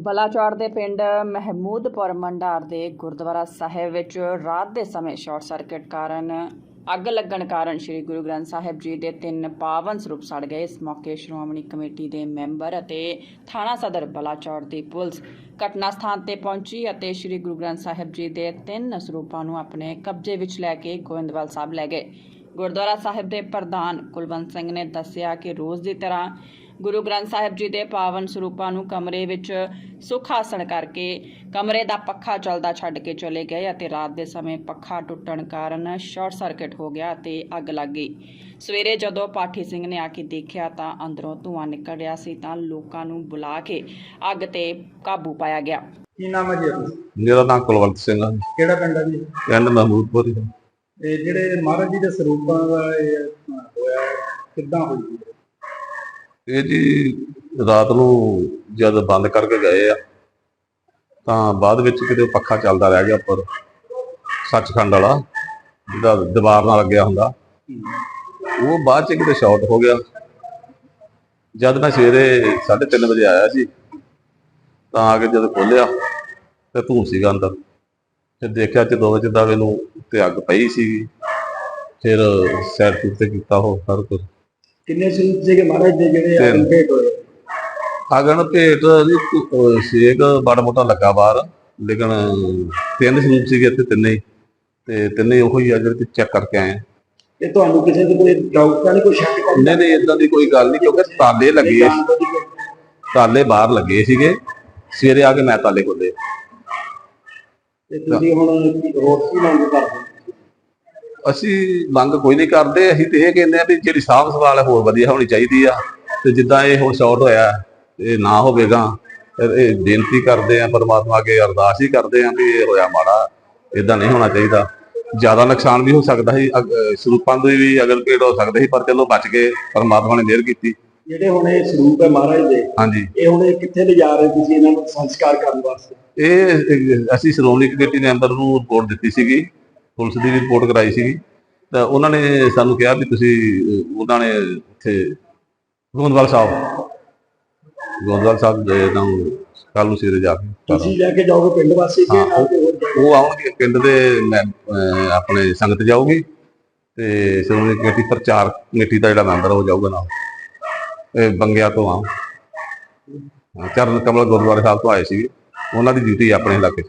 ਬਲਾਚੌਰ ਦੇ ਪਿੰਡ ਮਹਿਮੂਦਪੁਰ ਮੰਡਾਰ ਦੇ ਗੁਰਦੁਆਰਾ ਸਾਹਿਬ ਵਿੱਚ ਰਾਤ ਦੇ ਸਮੇਂ ਸ਼ਾਰਟ ਸਰਕਟ ਕਾਰਨ ਅੱਗ ਲੱਗਣ ਕਾਰਨ ਸ੍ਰੀ ਗੁਰੂ ਗ੍ਰੰਥ ਸਾਹਿਬ ਜੀ ਦੇ ਤਿੰਨ ਪਾਵਨ ਸਰੂਪ ਸੜ ਗਏ। ਇਸ ਮੌਕੇ ਸ਼੍ਰੋਮਣੀ ਕਮੇਟੀ ਦੇ ਮੈਂਬਰ ਅਤੇ ਥਾਣਾ ਸਦਰ ਬਲਾਚੌਰ ਦੀ ਪੁਲਿਸ ਘਟਨਾ ਸਥਾਨ ਤੇ ਪਹੁੰਚੀ ਅਤੇ ਸ੍ਰੀ ਗੁਰੂ ਗ੍ਰੰਥ ਸਾਹਿਬ ਜੀ ਦੇ ਤਿੰਨ ਸਰੂਪਾਂ ਨੂੰ ਆਪਣੇ ਕਬਜ਼ੇ ਵਿੱਚ ਲੈ ਕੇ ਗੋਇੰਦਵਾਲ ਸਾਹਿਬ ਲੈ ਗਏ। ਗੁਰਦੁਆਰਾ ਸਾਹਿਬ ਦੇ ਪ੍ਰਧਾਨ ਕੁਲਵੰਤ ਸਿੰਘ ਨੇ ਦੱਸਿਆ ਕਿ ਰੋਜ਼ ਦੀ ਤਰ੍ਹਾਂ ਗੁਰੂ ਗ੍ਰੰਥ ਸਾਹਿਬ ਜੀ ਦੇ ਪਾਵਨ ਸਰੂਪਾਂ ਨੂੰ ਕਮਰੇ ਵਿੱਚ ਸੁੱਖ ਆਸਣ ਕਰਕੇ ਕਮਰੇ ਦਾ ਪੱਖਾ ਚੱਲਦਾ ਛੱਡ ਕੇ ਚਲੇ ਗਏ ਅਤੇ ਰਾਤ ਦੇ ਸਮੇਂ ਪੱਖਾ ਟੁੱਟਣ ਕਾਰਨ ਸ਼ਾਰਟ ਸਰਕਟ ਹੋ ਗਿਆ ਅਤੇ ਅੱਗ ਲੱਗ ਗਈ ਸਵੇਰੇ ਜਦੋਂ ਪਾਠੀ ਸਿੰਘ ਨੇ ਆ ਕੇ ਦੇਖਿਆ ਤਾਂ ਅੰਦਰੋਂ ਧੂੰਆਂ ਨਿਕਲ ਰਿਹਾ ਸੀ ਤਾਂ ਲੋਕਾਂ ਨੂੰ ਬੁਲਾ ਕੇ ਅੱਗ ਤੇ ਕਾਬੂ ਪਾਇਆ ਗਿਆ ਕੀ ਨਾਮ ਹੈ ਜੀ ਆਪਣਾ? ਮੇਰਾ ਨਾਮ ਕੁਲਵੰਤ ਸਿੰਘ ਆ ਕਿਹੜਾ ਪਿੰਡ ਹੈ ਜੀ ਪਿੰਡ ਮਹਿਮੂਦਪੁਰ ਹੀ ਆ। ਤੇ ਜਿਹੜੇ ਮਹਾਰਾਜ ਜੀ ਦੇ ਸਰੂਪਾਂ ਦਾ ਇਹ ਹੋਇਆ ਕਿੱਦਾਂ ਹੋਈ ਜੀ? ਇਹ ਜੀ ਰਾਤ ਨੂੰ ਜਦ ਬੰਦ ਕਰਕੇ ਗਏ ਆ, ਤਾਂ ਬਾਅਦ ਵਿੱਚ ਕਿਤੇ ਪੱਖਾ ਚੱਲਦਾ ਰਹਿ ਗਿਆ ਉੱਪਰ, ਸੱਚਖੰਡ ਵਾਲਾ ਜਿਹਦਾ ਦੀਵਾਰ ਨਾਲ ਲੱਗਿਆ ਹੁੰਦਾ। ਉਹ ਬਾਅਦ ਚ ਕਿਤੇ ਸ਼ਾਰਟ ਹੋ ਗਿਆ। ਜਦ ਮੈਂ ਸਵੇਰੇ 3:30 ਵਜੇ ਆਇਆ ਸੀ, ਤਾਂ ਆ ਕੇ ਜਦ ਖੋਲਿਆ, ਤੇ ਧੂਮ ਸੀਗਾ ਅੰਦਰ। ਫਿਰ ਦੇਖਿਆ ਕਿ ਦੋ ਵਜੇ ਮੈਨੂੰ ਤੇ ਅੱਗ ਪਈ ਸੀਗੀ। ਫਿਰ ਸਾਈਡ ਤੇ ਕੀਤਾ ਉਹ ਹਰ ਕੁਝ ਕਿੰਨੇ ਸਰੂਪ ਸੀਗੇ ਮਹਾਰਾਜ ਦੇ ਜਿਹੜੇ ਤਿੰਨ। ਅਨਪੇਟ ਹੋਏ? ਅਗਨ ਭੇਟ ਸੇਕ ਬੜਾ ਮੋਟਾ ਲੱਗਾ ਬਾਹਰ ਲੇਕਿਨ ਤਿੰਨ ਸਰੂਪ ਸੀਗੇ ਇੱਥੇ ਤਿੰਨੇ ਹੀ। ਤੇ ਤਿੰਨੇ ਉਹੋ ਹੀ ਆ ਜਿਹੜੇ ਚੈੱਕ ਕਰਕੇ ਆਏ ਆ। ਇਹ ਤੁਹਾਨੂੰ ਕਿਸੇ ਦੇ ਕੋਈ ਡਾਊਟ ਤਾਂ ਨਹੀਂ ਕੋਈ ਸ਼ੱਕ ਤਾਂ ਨਹੀਂ? ਨਹੀਂ ਇਦਾਂ ਦੀ ਕੋਈ ਗੱਲ ਨਹੀਂ ਕਿਉਂਕਿ ਤਾਲੇ ਲੱਗੇ ਤਾਲੇ ਬਾਹਰ ਲੱਗੇ ਸੀਗੇ। ਸਵੇਰੇ ਆ ਕੇ ਮੈਂ ਤਾਲੇ ਖੋਲੇ ਤੇ ਤੁਸੀਂ ਹੁਣ ਕੀ- ਹੋਰ ਕੀ ਮੰਗ ਕਰਦੇ? ਹੋ? ਅਸੀਂ ਮੰਗ ਕੋਈ ਨਹੀਂ ਕਰਦੇ ਅਸੀਂ ਤੇ ਇਹ ਕਹਿੰਦੇ ਆ ਵੀ ਜਿਹੜੀ ਸਾਂਭ ਸੰਭਾਲ ਹੈ ਹੋਰ ਵਧੀਆ ਹੋਣੀ ਚਾਹੀਦੀ ਆ। ਤੇ ਜਿੱਦਾਂ ਇਹ ਹੁਣ ਸ਼ਾਰਟ ਹੋਇਆ ਇਹ ਨਾ ਹੋਵੇਗਾ ਇਹ ਬੇਨਤੀ ਕਰਦੇ ਆ ਪਰਮਾਤਮਾ ਅੱਗੇ ਅਰਦਾਸ ਹੀ ਕਰਦੇ ਆ ਵੀ ਇਹ ਹੋਇਆ ਮਾੜਾ ਇਦਾਂ ਨਹੀਂ ਹੋਣਾ ਚਾਹੀਦਾ। ਜ਼ਿਆਦਾ ਨੁਕਸਾਨ ਵੀ ਹੋ ਸਕਦਾ ਸੀ ਸਰੂਪਾਂ ਦੇ ਵੀ ਅਗਰ ਭੇਟ ਹੋ ਸਕਦੇ ਸੀ ਪਰ ਚਲੋ ਬਚ ਗਏ ਪਰਮਾਤਮਾ ਨੇ ਮਿਹਰ ਕੀਤੀ। ਜਿਹੜੇ ਹੁਣ ਇਹ ਸਰੂਪ ਹੈ ਮਹਾਰਾਜ ਦੇ ਹਾਂਜੀ। ਇਹ ਹੁਣ ਇਹ ਕਿੱਥੇ ਲਿਜਾ ਰਹੇ ਤੁਸੀਂ ਇਹਨਾਂ ਨੂੰ ਸੰਸਕਾਰ ਕਰਨ ਵਾਸਤੇ? ਇਹ ਅਸੀਂ ਸ਼੍ਰੋਮਣੀ ਕਮੇਟੀ ਦੇ ਮੈਂਬਰ ਨੂੰ ਰਿਪੋਰਟ ਦਿੱਤੀ ਸੀਗੀ। ਪੁਲਿਸ ਦੀ ਵੀ ਰਿਪੋਰਟ ਕਰਾਈ ਸੀਗੀ ਤਾਂ ਉਹਨਾਂ ਨੇ ਸਾਨੂੰ ਕਿਹਾ ਵੀ ਤੁਸੀਂ ਉਹਨਾਂ ਨੇ ਇੱਥੇ ਗੋਂਦਵਾਲ ਸਾਹਿਬ ਗੋਂਦਵਾਲ ਸਾਹਿਬ ਦੇ ਤਾਂ ਕੱਲ ਨੂੰ ਸਵੇਰੇ ਜਾ ਕੇ। ਤੁਸੀਂ ਲੈ ਕੇ ਜਾਓਗੇ ਪਿੰਡ ਵਾਸੀ ਕਿ ਹਾਂ, ਨਾਲ ਹੋਰ? ਉਹ ਆਉਣਗੇ ਪਿੰਡ ਦੇ ਆਪਣੇ ਸੰਗਤ ਜਾਊਗੀ ਤੇ ਸ਼੍ਰੋਮਣੀ ਕਮੇਟੀ ਪ੍ਰਚਾਰ ਕਮੇਟੀ ਦਾ ਜਿਹੜਾ ਮੈਂਬਰ ਉਹ ਜਾਊਗਾ ਨਾਲ ਇਹ ਬੰਗਿਆ ਤੋਂ ਆ ਚਰਨ ਕਮਲ ਗੁਰਦੁਆਰੇ ਸਾਹਿਬ ਤੋਂ ਆਏ ਸੀ ਉਹਨਾਂ ਦੀ ਡਿਊਟੀ ਆਪਣੇ ਇਲਾਕੇ 'ਚ